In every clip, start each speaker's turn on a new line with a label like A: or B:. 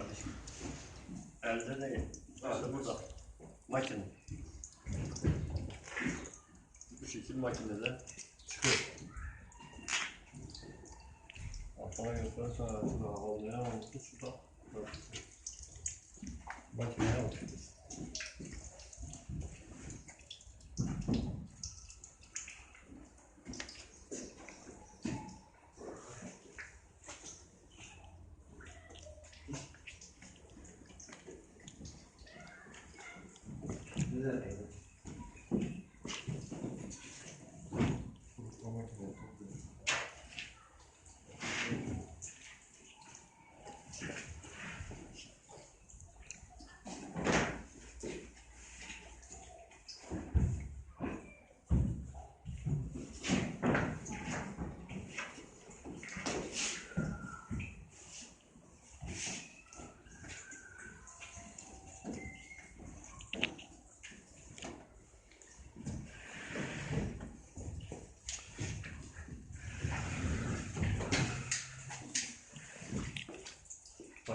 A: kardeşim. Elde değil. İşte burada. Makine. Bu şekil makinede çıkıyor. Altına götürürsen şurada havlayan olsun şurada. Makineye Giờ.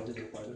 A: quadro, quadro.